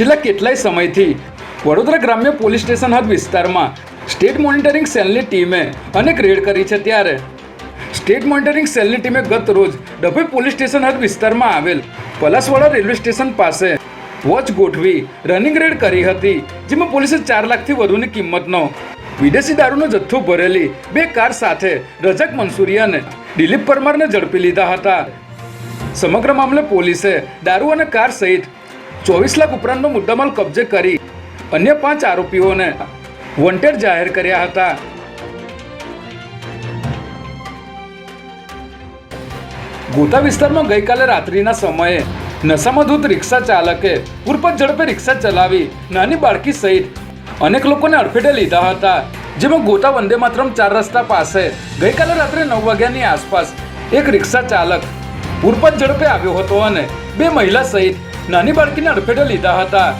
છેલ્લા કેટલાય સમયથી વડોદરા ગ્રામ્ય પોલીસ સ્ટેશન હદ વિસ્તારમાં સ્ટેટ મોનિટરિંગ સેલની ટીમે અનેક રેડ કરી છે ત્યારે સ્ટેટ મોનિટરિંગ સેલની ટીમે ગત રોજ ડભોઈ પોલીસ સ્ટેશન હદ વિસ્તારમાં આવેલ પલાસવાડા રેલવે સ્ટેશન પાસે વોચ ગોઠવી રનિંગ રેડ કરી હતી, જેમાં પોલીસે ચાર લાખથી વધુની કિંમતનો વિદેશી દારૂનો જથ્થો ભરેલી બે કાર સાથે રજક મંસૂરી અને દિલીપ પરમારને ઝડપી લીધા હતા. સમગ્ર મામલે પોલીસે દારૂ અને કાર સહિત ચોવીસ લાખ ઉપરાંતનો મુદ્દામાલ કબજે કરી અન્ય પાંચ આરોપીઓને વોન્ટેડ જાહેર કર્યા હતા. ગોતા વિસ્તારમાં ગઈકાલે રાત્રિના સમયે નશામાં ધૂત રિક્ષા ચાલકે પૂરપત ઝડપે રિક્ષા ચલાવી નાની બાળકી સહિત અનેક લોકોને અડફેટે લીધા હતા. જેમાં ગોતા વંદે માત્રમ ચાર રસ્તા પાસે ગઈકાલે રાત્રે નવ વાગ્યાની આસપાસ એક રિક્ષા ચાલક પૂરપત ઝડપે આવ્યો હતો અને બે મહિલા સહિત નાની બાળકીને અડફેટે લીધા હતા.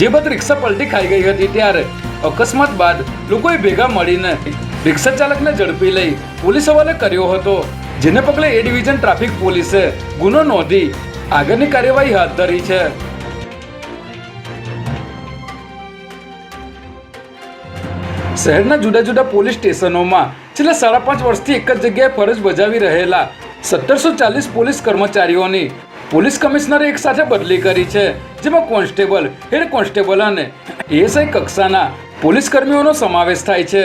જે બાદ રિક્ષા પલટી ખાઈ ગઈ હતી ત્યારે અકસ્માત બાદ લોકોએ ભેગા મળીને રિક્ષા ચાલકને ઝડપી લઈ પોલીસ હવાલે કર્યો હતો, જેને પગલે એ ડિવિઝન ટ્રાફિક પોલીસે ગુનો નોંધી આગળની કાર્યવાહી હાથ ધરી છે. શહેરના જુદા જુદા પોલીસ સ્ટેશનોમાં છેલ્લા સાડા પાંચ વર્ષથી એક જ જગ્યાએ ફરજ બજાવી રહેલા સત્તરસો ચાલીસ પોલીસ કર્મચારીઓની પોલીસ કમિશનરે એક સાથે બદલી કરી છે, જેમાં કોન્સ્ટેબલ, હેડ કોન્સ્ટેબલ અને એએસઆઈ કક્ષાના પોલીસ કર્મીઓનો સમાવેશ થાય છે.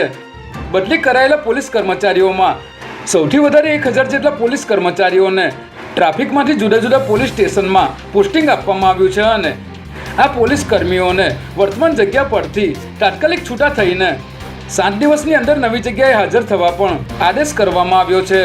બદલી કરાયેલા પોલીસ કર્મચારીઓમાં સૌથી વધારે એક હજાર જેટલા પોલીસ કર્મચારીઓને ટ્રાફિકમાંથી જુદા જુદા પોલીસ સ્ટેશનમાં પોસ્ટિંગ આપવામાં આવ્યું છે અને આ પોલીસ કર્મીઓને વર્તમાન જગ્યા પરથી તાત્કાલિક છૂટા થઈને સાત દિવસની અંદર નવી જગ્યાએ હાજર થવા પણ આદેશ કરવામાં આવ્યો છે.